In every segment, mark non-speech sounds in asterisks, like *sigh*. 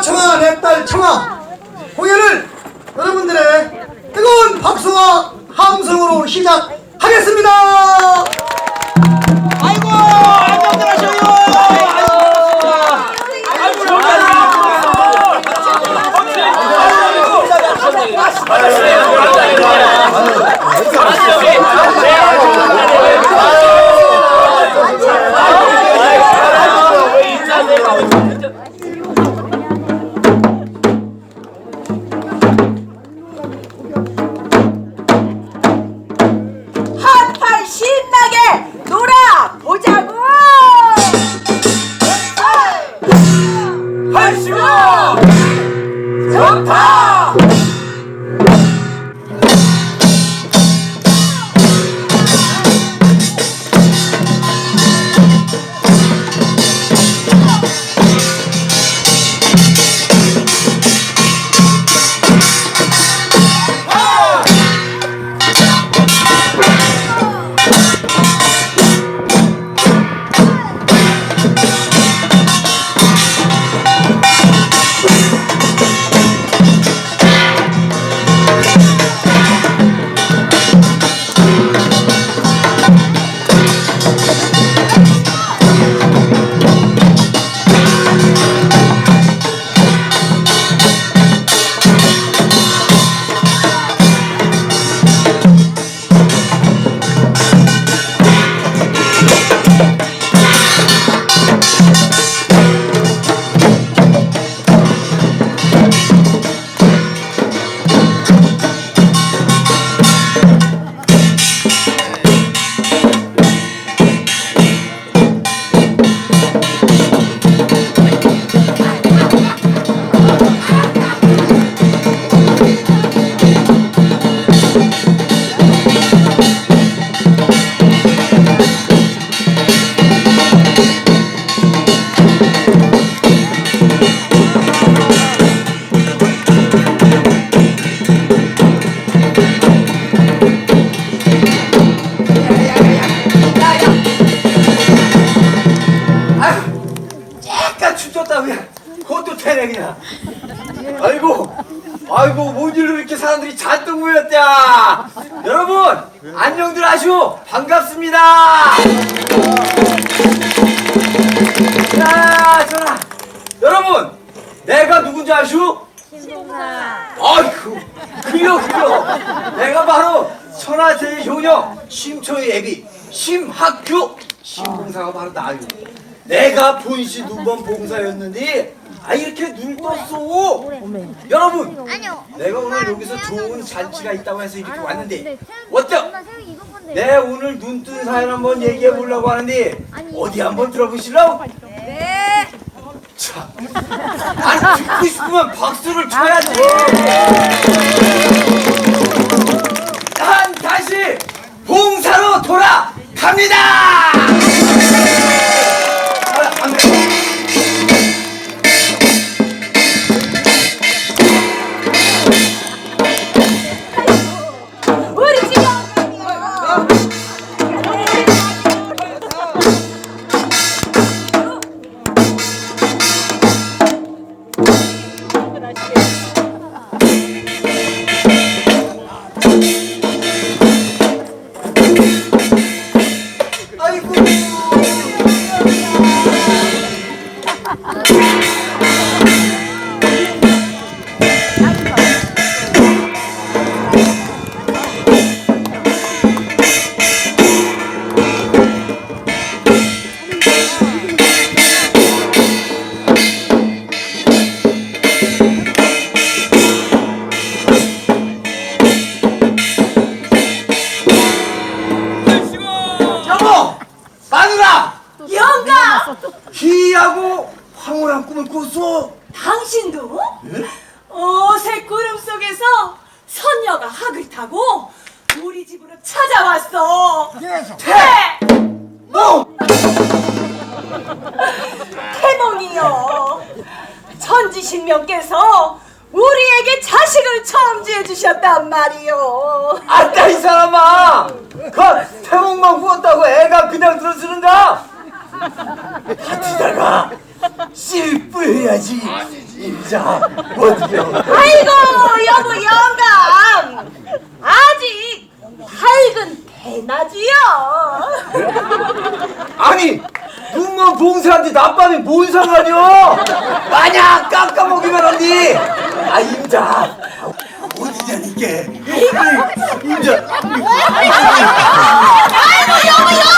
청아 내 딸 청아 공연을 여러분들의 뜨거운 박수와 함성으로 시작하겠습니다. 아이고 안녕들 하셔요. 핫팔 되네 그냥. 아이고 아이고 뭔 일로 이렇게 사람들이 잔뜩 모였다 여러분 안녕들 하시오. 반갑습니다. 자 전화 여러분 내가 누군지 아시오? 아이고 그려 그려. 내가 바로 천하제일 효녀 심초의 애비 심학규. 심봉사가 바로 나요. 내가 본시 누번 봉사였는데 아 이렇게 눈 떴어 여러분 내가 오늘 여기서 좋은 잔치가 있다고 해서 이렇게 왔는데 어때요? 내 오늘 눈 뜬 사연 한번 얘기해 보려고 하는데 어디 한번 들어보실래요? 네. 자, 아니 듣고 싶으면 박수를 쳐야지. 난 다시 봉사로 돌아갑니다. 꿨어. 당신도 어새 구름 속에서 선녀가 학을 타고 우리 집으로 찾아왔어. 태 뭐? 태몽이요. 천지신명께서 우리에게 자식을 처음지해 주셨단 말이요. 아따 이 사람아 그 태몽만 구웠다고 애가 그냥 들어주는가? 밭에다가 씨를 뿌려야지. 임자 어디요? 아이고 여보 영감. 아직 밝은 대낮이요. 아니 눈먼 봉사한테 낮밤이 뭔 상관이요? 마냥 깎아먹기만 한디 아 임자. 어디냐 이게? 임자. 아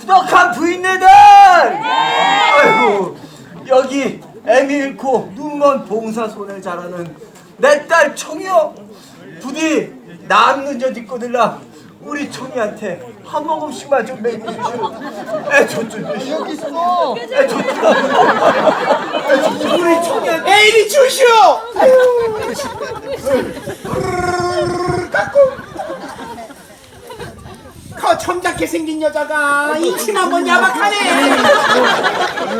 후덕한 부인네들! 아이고 여기 애미 잃고 눈먼 봉사 손을 잘하는 내 딸 청이요 부디 남는 저 뒷거들라 우리 청이한테 한 모금씩만 좀 먹여주시오. 애좋좀 여기 있어. 애좋좀 우리 청이한테 에이리 주시오 *laughs* 거 점잖게 생긴 여자가 이침 한번 야박하네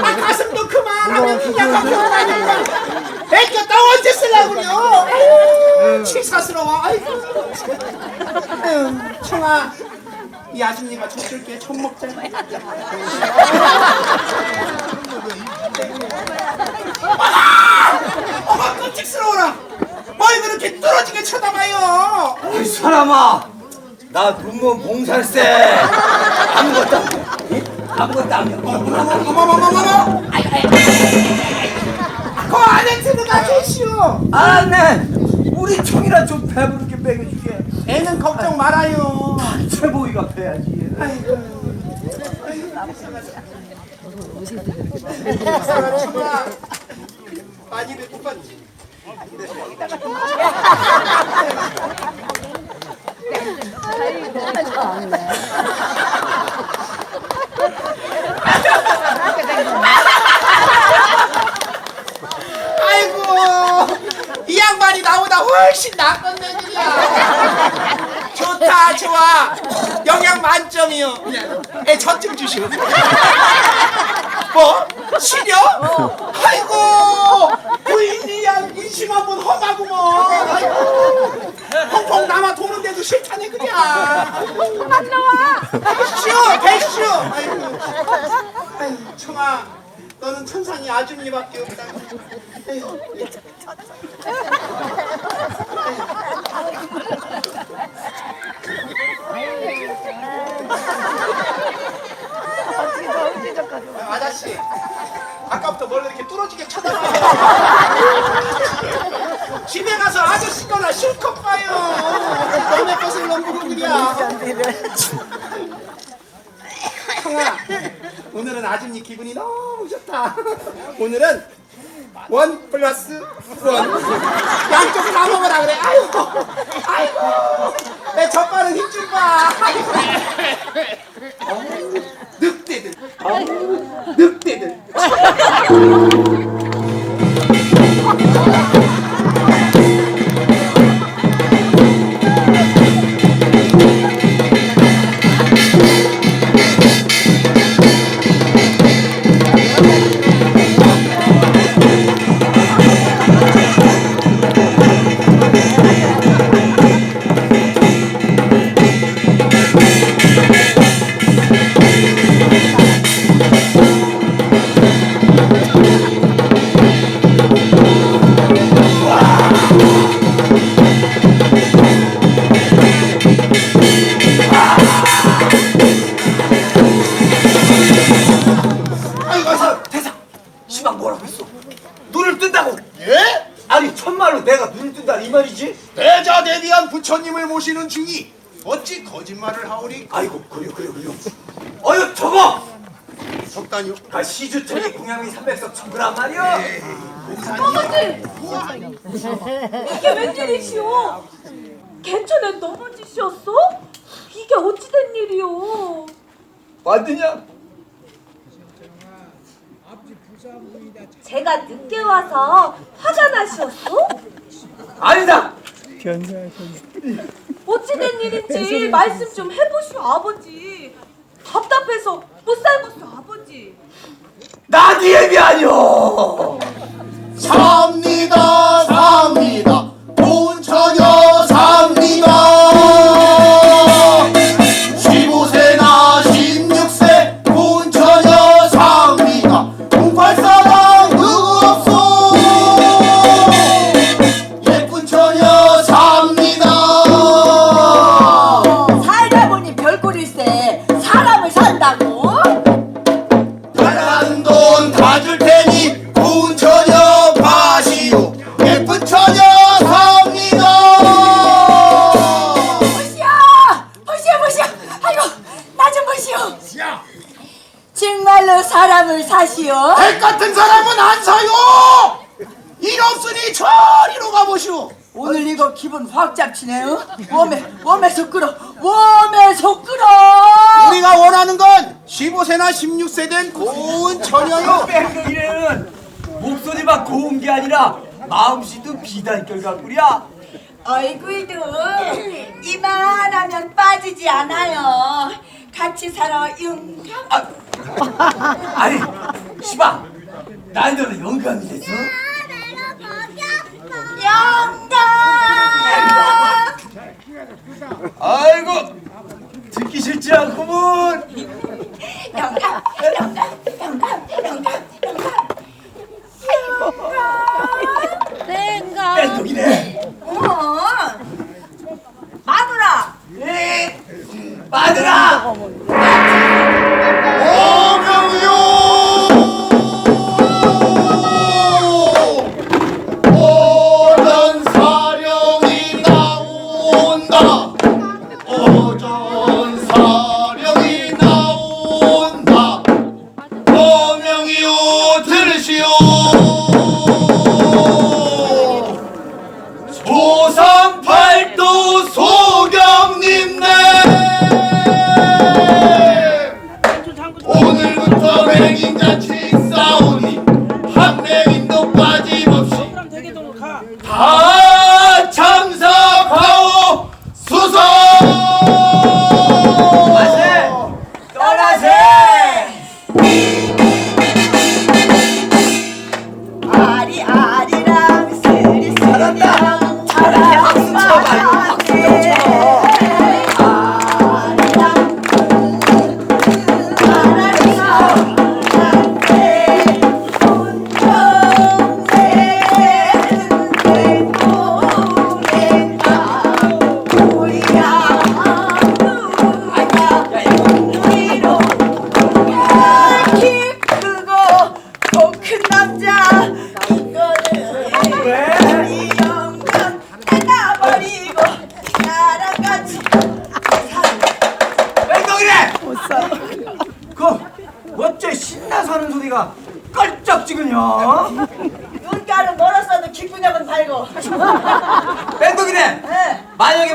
아 가슴도 그만하면 약간 표현하니까 애껴 나 언제 쓰려고 그래요 아유 치사스러워 아이고 아유 청아 이 아줌니가 줬을게 총 먹자 어머 끔찍스러워라 뭘 그렇게 뚫어지게 쳐다봐요 이 사람아 나 눈먼 봉살세 아무것도 안 해. 응? 아무것도 안 해. 어머머머머머 그 안에 들어가 계시오 아네. 우리 청이라 좀 배부르게 먹여주게. 애는 걱정 말아요. 최보이가 배야지. 청아 많이 배고팠지 아이고 이 양반이 나보다 훨씬 낫건데 그냥 좋다 좋아. 영양 만점이요. 애 젖좀 주시오 뭐? 시려? 아이고 부인이 양 인심 한번 험하구먼 도는데도 싫다네 그냥. 안 나와. 됐슈 됐슈 아이고. 아이고 청아 너는 천상이 아줌니밖에 없다. 아저씨 아까부터 뭘 이렇게 뚫어지게 쳐다봐요 집에 가서 아저씨 거나 실컷 봐요. 너네 것을 넘기고 그냥. 형아 오늘은 아줌니 기분이 너무 좋다. 오늘은 원 플러스 원. 양쪽을 다 먹으라 그래. 아이고 아이고. 내 젖바른 힘줄 봐. 어우, 늑대들. 어우, 늑대들 아 시주천이 공양이 300석 천그란 말이야 이게 웬일이시오? 개천에 넘어지셨어? 이게 어찌된 일이오? 맞느냐? 제가 늦게 와서 화가 나셨어? 아니다 어찌된 일인지 말씀 좀 해보시오 아버지 답답해서 못 살겠어 아버지. 나 니엠이 아니오. 삽니다 삽니다. 돈 처녀 삽니다 보시오! 오늘 이거 기분 확 잡치네요. 몸에 몸에서 끌어 몸에서 끌어. 우리가 원하는 건 15세나 16세 된 고운 처녀요! 뺑뺑이는 목소리만 고운 게 아니라 마음씨도 비단결 같구려 얼굴도 이만하면 빠지지 않아요. 같이 살아 용감. 아, 아니 시방 나이들은 영감이 됐어? 영감. 아이고 듣기 싫지 않구먼 song. Pop!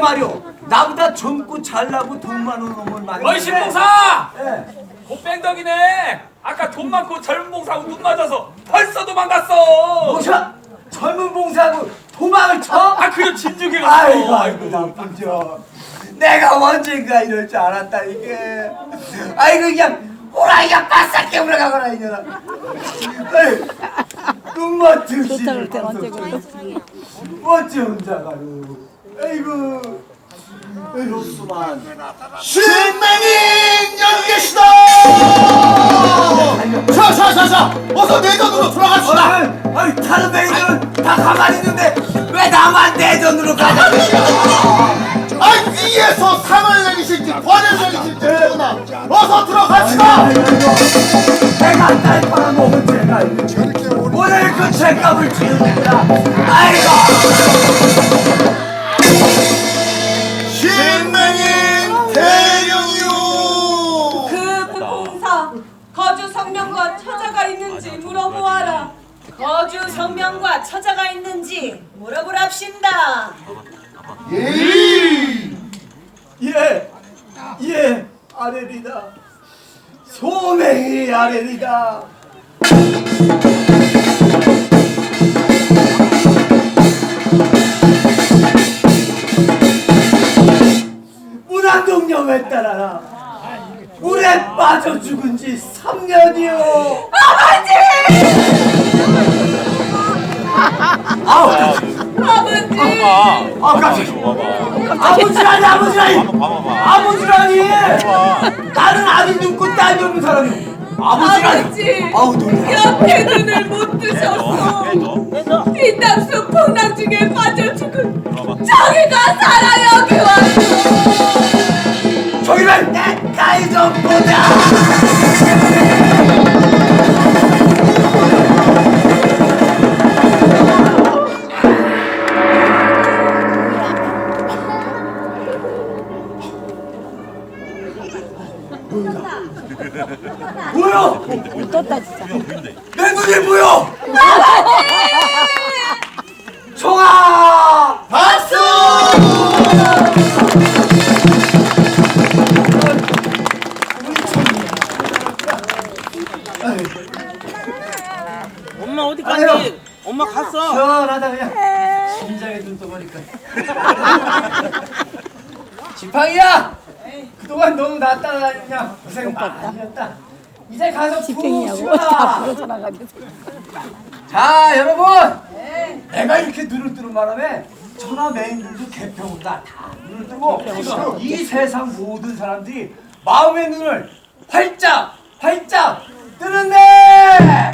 말이오 나보다 젊고 잘나고 돈 많은 놈을 만나. 어이 신봉사! 예. 곱뺑덕이네. 아까 돈 많고 젊은 봉사하고 눈 맞아서 벌써 도망갔어. 뭐야? 젊은 봉사하고 도망을 쳐? 아 그래 진즉에 갔어. 아이고 아이고 나쁜 점. 내가 언젠가 이럴 줄 알았다 이게. 아이고 그냥 호랑이가 바싹 깨물어 가거라 이년아. 에이, 눈만 드시는 어찌 혼자 가루. 아이고. 이렇수만. 신맹인 여기 계시다. 자자자자. 어서 내전으로 돌아갑시다. 아이 다른 배들은 다 가만히 있는데 왜 나만 내전으로 가냐? 아 위에서 상을 내리실지 권을 내리실지 모르나 어서 들어갑시다. 내가 딸 빨아먹은 죄가 있는데 오늘 그 죄값을 치르는구나 아이고 거주 성명과 처자가 있는지 물어보랍신다. 예, 예, 아래리다. 소맹이 아래리다. 문안동령에 따라라 물에 빠져 죽은 지 3년이요 아버지! 아우 아버지. 아 깜짝이야 아버지라니 아버지라니 아버지라니 나는 아들 눈고 딸 없는 사람이 아버지라니 아버지. 아우 놀라 옆에 눈을 못 뜨셨어. 이 땅속 풍랑 중에 빠져 죽은 저기가 살아 여기 왔어. 저기를 내딸좀보 엄마 갔어. 시원하다 그냥. 심장에 눈 떠보니까 지팡이야! 그동안 너무 나 따라다니냐 고생 많이 했다. 이제 가서 푹 쉬어라 자 여러분! 내가 이렇게 눈을 뜨는 바람에 천하 매인들도 개평보다. 다 눈을 뜨고 이 세상 모든 사람들이 마음의 눈을 활짝 활짝 뜨는데